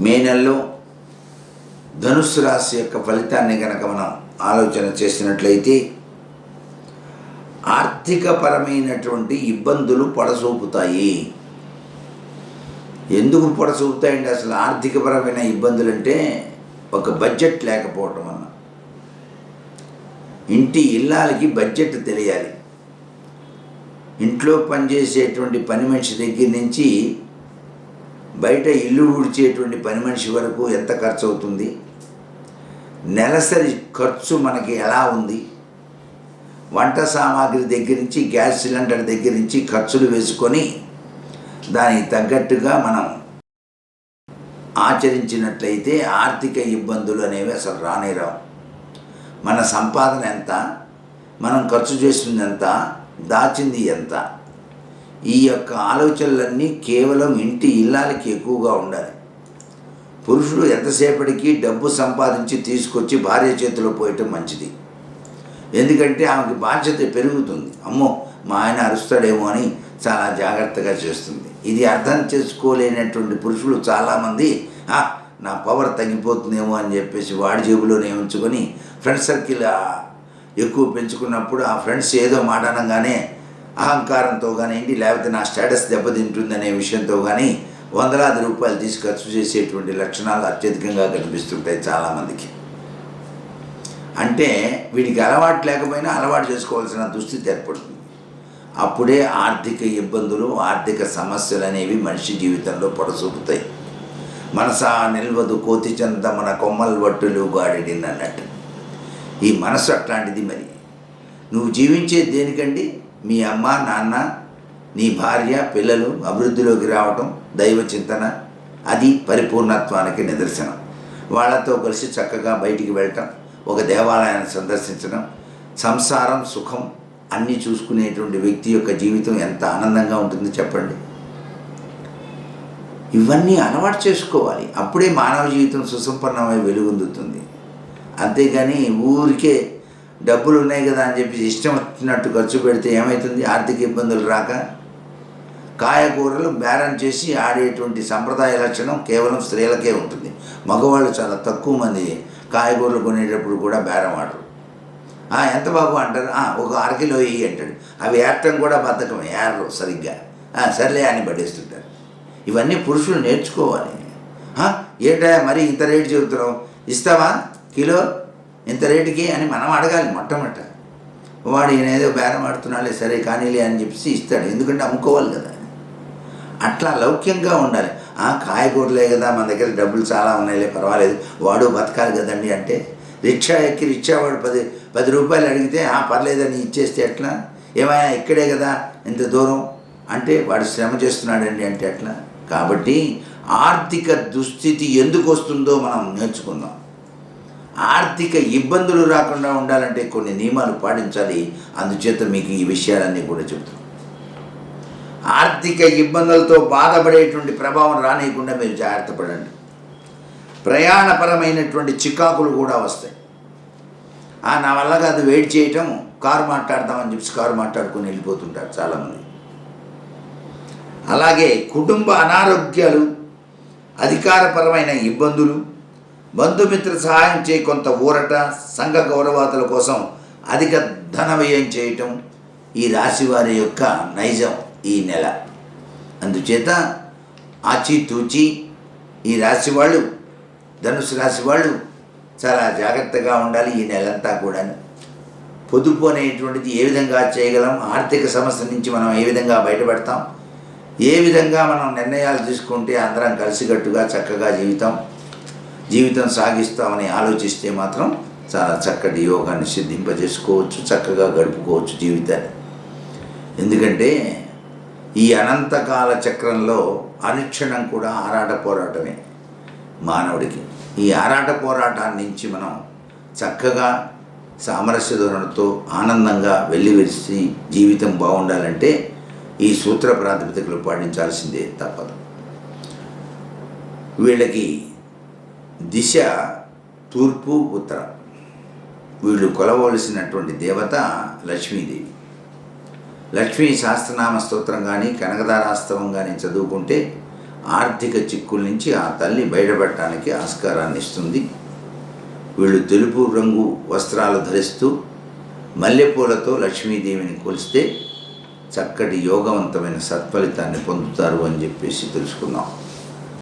మే నెలలో ధనుస్సు రాశి యొక్క ఫలితాన్ని కనుక మనం ఆలోచన చేసినట్లయితే ఆర్థికపరమైనటువంటి ఇబ్బందులు పొడసూపుతాయి. ఎందుకు పొడసూపుతాయండి అసలు ఆర్థికపరమైన ఇబ్బందులు అంటే ఒక బడ్జెట్ లేకపోవటం వల్ల. ఇంటి ఇల్లాలకి బడ్జెట్ తెలియాలి. ఇంట్లో పనిచేసేటువంటి పని మనిషి దగ్గర నుంచి బయట ఇల్లు ఊడ్చేటువంటి పని మనిషి వరకు ఎంత ఖర్చు అవుతుంది నెలసరి ఖర్చు మనకి ఎలా ఉంది? వంట సామాగ్రి దగ్గర నుంచి గ్యాస్ సిలిండర్ దగ్గర నుంచి ఖర్చులు వేసుకొని దానికి తగ్గట్టుగా మనం ఆచరించినట్లయితే ఆర్థిక ఇబ్బందులు అనేవి అసలు రానే రావు. మన సంపాదన ఎంత? మనం ఖర్చు చేసింది ఎంత? దాచింది ఎంత? ఈ యొక్క ఆలోచనలన్నీ కేవలం ఇంటి ఇల్లాలకి ఎక్కువగా ఉండాలి. పురుషుడు ఎంతసేపటికి డబ్బు సంపాదించి తీసుకొచ్చి భార్య చేతిలో పోయటం మంచిది. ఎందుకంటే ఆమెకి బాధ్యత పెరుగుతుంది. అమ్మో మా ఆయన అరుస్తాడేమో అని చాలా జాగ్రత్తగా చేస్తుంది. ఇది అర్థం చేసుకోలేనటువంటి పురుషులు చాలామంది నా పవర్ తగ్గిపోతుందేమో అని చెప్పేసి వాడి జేబులోనే ఉంచుకొని ఫ్రెండ్ సర్కిల్ ఎక్కువ పెంచుకున్నప్పుడు ఆ ఫ్రెండ్స్ ఏదో మాట అనగానే అహంకారంతో కానివ్వండి లేకపోతే నా స్టేటస్ దెబ్బతింటుందనే విషయంతో కానీ వందలాది రూపాయలు తీసి ఖర్చు చేసేటువంటి లక్షణాలు అత్యధికంగా కనిపిస్తుంటాయి చాలామందికి. అంటే వీడికి అలవాటు లేకపోయినా అలవాటు చేసుకోవాల్సిన దుస్థితి ఏర్పడుతుంది. అప్పుడే ఆర్థిక ఇబ్బందులు ఆర్థిక సమస్యలు అనేవి మనిషి జీవితంలో పొడసూపుతాయి. మనసా నిల్వదు కోతి చెంత మన కొమ్మలు వట్టులు గాడిడిన్ అన్నట్టు ఈ మనసు అట్లాంటిది మరి. నువ్వు జీవించే దేనికండి? మీ అమ్మ నాన్న నీ భార్య పిల్లలు అభివృద్ధిలోకి రావటం దైవ చింతన. అది పరిపూర్ణత్వానికి నిదర్శనం. వాళ్ళతో కలిసి చక్కగా బయటికి వెళ్ళటం ఒక దేవాలయాన్ని సందర్శించడం సంసారం సుఖం అన్నీ చూసుకునేటువంటి వ్యక్తి యొక్క జీవితం ఎంత ఆనందంగా ఉంటుందో చెప్పండి. ఇవన్నీ అలవాటు చేసుకోవాలి. అప్పుడే మానవ జీవితం సుసంపన్నమై వెలుగొందుతుంది. అంతేగాని ఊరికే డబ్బులు ఉన్నాయి కదా అని చెప్పి ఇష్టం వచ్చినట్టు ఖర్చు పెడితే ఏమవుతుంది ఆర్థిక ఇబ్బందులు రాక కాయగూరలు బేరం చేసి ఆడేటువంటి సంప్రదాయ లక్షణం కేవలం స్త్రీలకే ఉంటుంది. మగవాళ్ళు చాలా తక్కువ మంది కాయగూరలు కొనేటప్పుడు కూడా బేరం ఆడరు. ఎంత బాబు అంటారు? ఒక అరకిలో ఇయ్యి అంటాడు. అవి ఏరటం కూడా బద్ధకమే ఏరరు సరిగ్గా. సర్లే అని పడేస్తుంటారు. ఇవన్నీ పురుషులు నేర్చుకోవాలి. ఏటా ఏంటా మరి ఇంత రేటు చెబుతున్నావు? ఇస్తావా? కిలో? ఇంత రేటుకి అని మనం అడగాలి మొట్టమొదట. వాడు ఈయన ఏదో బేరం ఆడుతున్నాలే సరే కానీలే అని చెప్పేసి ఇస్తాడు. ఎందుకంటే అమ్ముకోవాలి కదా. అట్లా లౌక్యంగా ఉండాలి. ఆ కాయగూరలే కదా మన దగ్గర డబ్బులు చాలా ఉన్నాయిలే పర్వాలేదు. వాడు బతకాలి కదండి అంటే రిక్షా ఎక్కి రిక్షా వాడు పది పది రూపాయలు అడిగితే ఆ పర్లేదని ఇచ్చేస్తే ఎట్లా? ఏమైనా ఇక్కడే కదా ఇంత దూరం? అంటే వాడు శ్రమ చేస్తున్నాడండి అంటే ఎట్లా? కాబట్టి ఆర్థిక దుస్థితి ఎందుకు వస్తుందో మనం నేర్చుకుందాం. ఆర్థిక ఇబ్బందులు రాకుండా ఉండాలంటే కొన్ని నియమాలు పాటించాలి. అందుచేత మీకు ఈ విషయాలన్నీ కూడా చెబుతాం ఆర్థిక ఇబ్బందులతో బాధపడేటువంటి ప్రభావం రానియకుండా మీరు జాగ్రత్త పడండి. ప్రయాణపరమైనటువంటి చికాకులు కూడా వస్తాయి. ఆ, నా వల్ల కాదు వెయిట్ చేయటం కారు మాట్లాడదామని చెప్పి కారు మాట్లాడుకుని వెళ్ళిపోతుంటారు చాలామంది. అలాగే కుటుంబ అనారోగ్యాలు అధికారపరమైన ఇబ్బందులు బంధుమిత్ర సహాయం చేయి కొంత ఊరట సంఘ గౌరవాదుల కోసం అధిక ధన వ్యయం చేయటం ఈ రాశి వారి యొక్క నైజం ఈ నెల. అందుచేత ఆచితూచి ఈ రాశి వాళ్ళు ధనుసు రాశి వాళ్ళు చాలా జాగ్రత్తగా ఉండాలి ఈ నెలంతా కూడా పొదుపు అనేటువంటిది ఏ విధంగా చేయగలం ఆర్థిక సమస్య నుంచి మనం ఏ విధంగా బయటపడతాం ఏ విధంగా మనం నిర్ణయాలు తీసుకుంటే అందరం కలిసికట్టుగా చక్కగా జీవితం జీవితం సాగిస్తామని ఆలోచిస్తే మాత్రం చాలా చక్కటి యోగాన్ని సిద్ధింపజేసుకోవచ్చు చక్కగా గడుపుకోవచ్చు జీవితాన్ని. ఎందుకంటే ఈ అనంతకాల చక్రంలో అనుక్షణం కూడా ఆరాట పోరాటమే మానవుడికి. ఈ ఆరాట పోరాటాన్ని నుంచి మనం చక్కగా సామరస్య ధోరణితో ఆనందంగా వెళ్ళివెలిసి జీవితం బాగుండాలంటే ఈ సూత్ర ప్రాతిపదికలు పాటించాల్సిందే తప్పదు. వీళ్ళకి దిశ తూర్పు ఉత్తరం. వీళ్ళు కొలవలసినటువంటి దేవత లక్ష్మీదేవి. లక్ష్మీ శాస్త్రనామ స్తోత్రం కానీ కనకదారాస్తవం కానీ చదువుకుంటే ఆర్థిక చిక్కుల నుంచి ఆ తల్లి బయటపడటానికి ఆస్కారాన్ని ఇస్తుంది. వీళ్ళు తెలుపు రంగు వస్త్రాలు ధరిస్తూ మల్లెపూలతో లక్ష్మీదేవిని కొలిస్తే చక్కటి యోగవంతమైన సత్ఫలితాన్ని పొందుతారు అని చెప్పేసి తెలుసుకుందాం.